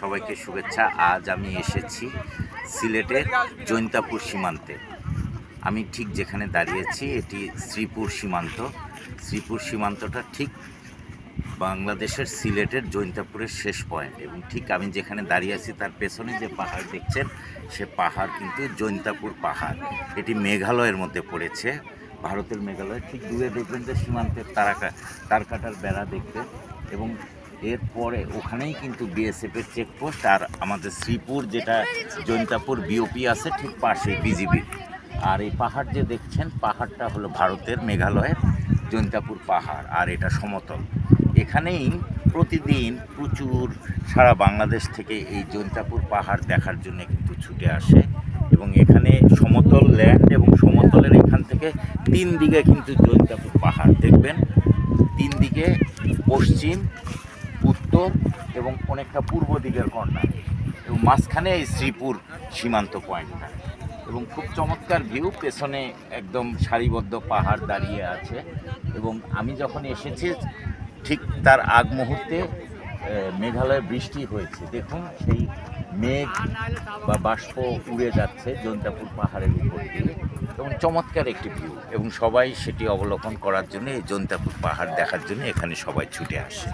সবাইকে শুভেচ্ছা। আজ আমি এসেছি সিলেটের জৈন্তাপুর সীমান্তে। আমি ঠিক যেখানে দাঁড়িয়েছি, এটি শ্রীপুর সীমান্ত। শ্রীপুর সীমান্তটা ঠিক বাংলাদেশের সিলেটের জৈন্তাপুরের শেষ পয়েন্ট এবং ঠিক আমি যেখানে দাঁড়িয়ে আছি তার পেছনে যে পাহাড় দেখছেন, সে পাহাড় কিন্তু জৈন্তাপুর পাহাড়। এটি মেঘালয়ের মধ্যে পড়েছে, ভারতের মেঘালয়। ঠিক দূরে দেখবেন যে সীমান্তের তারাকা তারকাটার বেড়া দেখবেন এবং এরপরে ওখানেই কিন্তু বিএসএফের চেকপোস্ট আর আমাদের শ্রীপুর যেটা জৈন্তাপুর বিওপি আছে, ঠিক পাশে বিজিবি আর এই পাহাড় যে দেখছেন, পাহাড়টা হলো ভারতের মেঘালয়ের জৈন্তাপুর পাহাড়, আর এটা সমতল। এখানেই প্রতিদিন প্রচুর সারা বাংলাদেশ থেকে এই জৈন্তাপুর পাহাড় দেখার জন্য কিন্তু ছুটে আসে। এবং এখানে সমতল ল্যান্ড এবং সমতলের এখান থেকে তিন দিকে কিন্তু জৈন্তাপুর পাহাড় দেখবেন। তিন দিকে পশ্চিম উত্তর এবং অনেকটা পূর্ব দিকের কর্নার এবং মাঝখানে এই শ্রীপুর সীমান্ত পয়েন্টটা। এবং খুব চমৎকার ভিউ পেছনে একদম সারিবদ্ধ পাহাড় দাঁড়িয়ে আছে। এবং আমি যখন এসেছি, ঠিক তার আগ মুহূর্তে মেঘালয়ে বৃষ্টি হয়েছে। দেখুন, সেই মেঘ বা বাষ্প উড়ে যাচ্ছে জৈন্তাপুর পাহাড়ের উপর দিয়ে। এবং চমৎকার একটি ভিউ এবং সবাই সেটি অবলোকন করার জন্য এই জৈন্তাপুর পাহাড় দেখার জন্য এখানে সবাই ছুটে আসে।